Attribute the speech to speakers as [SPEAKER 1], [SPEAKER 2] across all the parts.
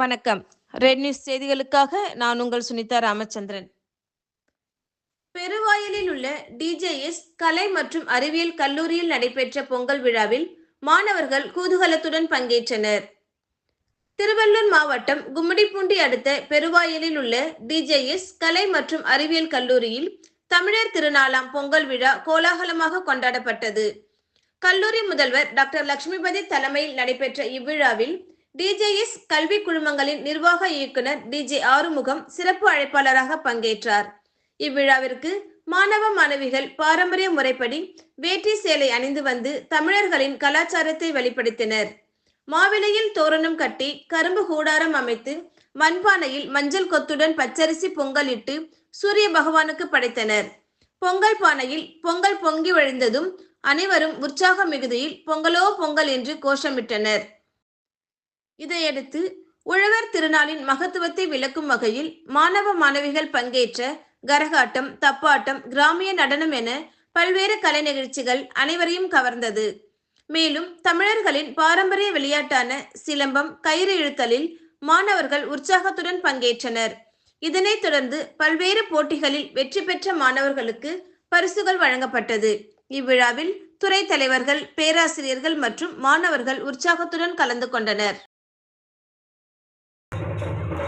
[SPEAKER 1] வணக்கம். Red news செய்திகளுக்காக நான் உங்கள் சுனிதா ராமச்சந்திரன். பெருவாயலில் உள்ள டிஜேஎஸ் கலை மற்றும் அறிவியல் கல்லூரியில் நடைபெற்ற பொங்கல் விழாவில் மாணவர்கள் குதூகலத்துடன் பங்கேற்றனர். திருவள்ளூர் மாவட்டம் கும்மிடிப்பூண்டி அடுத்த பெருவாயலில் உள்ள டிஜேஎஸ் கலை மற்றும் அறிவியல் கல்லூரியில் தமிழர் திருநாளாம் பொங்கல் விழா கோலாகலமாக கொண்டாடப்பட்டது. கல்லூரி முதல்வர் டாக்டர் லட்சுமிபதி தலைமையில் நடைபெற்ற இவ்விழாவில் டிஜேஎஸ் கல்வி குழுமங்களின் நிர்வாக இயக்குனர் டிஜே ஆறுமுகம் சிறப்பு அழைப்பாளராக பங்கேற்றார். இவ்விழாவிற்கு மாணவ மாணவிகள் பாரம்பரிய முறைப்படி வேட்டி சேலை அணிந்து வந்து தமிழர்களின் கலாச்சாரத்தை வெளிப்படுத்தினர். மாவிலையில் தோரணம் கட்டி கரும்பு கூடாரம் அமைத்து மண்பானையில் மஞ்சள் கொத்துடன் பச்சரிசி பொங்கலிட்டு சூரிய பகவானுக்கு படைத்தனர். பொங்கல் பானையில் பொங்கல் பொங்கி வழிந்ததும் அனைவரும் உற்சாக மிகுதியில் பொங்கலோ பொங்கல் என்று கோஷமிட்டனர். இதையடுத்து உழவர் திருநாளின் மகத்துவத்தை விளக்கும் வகையில் மாணவ மாணவிகள் பங்கேற்ற கரகாட்டம் தப்பாட்டம் கிராமிய நடனம் என பல்வேறு கலை நிகழ்ச்சிகள் அனைவரையும் கவர்ந்தது. மேலும் தமிழர்களின் பாரம்பரிய விளையாட்டான சிலம்பம் கயிறு இழுத்தலில் மாணவர்கள் உற்சாகத்துடன் பங்கேற்றனர். இதனைத் தொடர்ந்து பல்வேறு போட்டிகளில் வெற்றி பெற்ற மாணவர்களுக்கு பரிசுகள் வழங்கப்பட்டது. இவ்விழாவில் துறை தலைவர்கள் பேராசிரியர்கள் மற்றும் மாணவர்கள் உற்சாகத்துடன் கலந்து கொண்டனர்.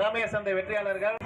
[SPEAKER 2] கிராமிய சந்தை வெற்றியாளர்கள்.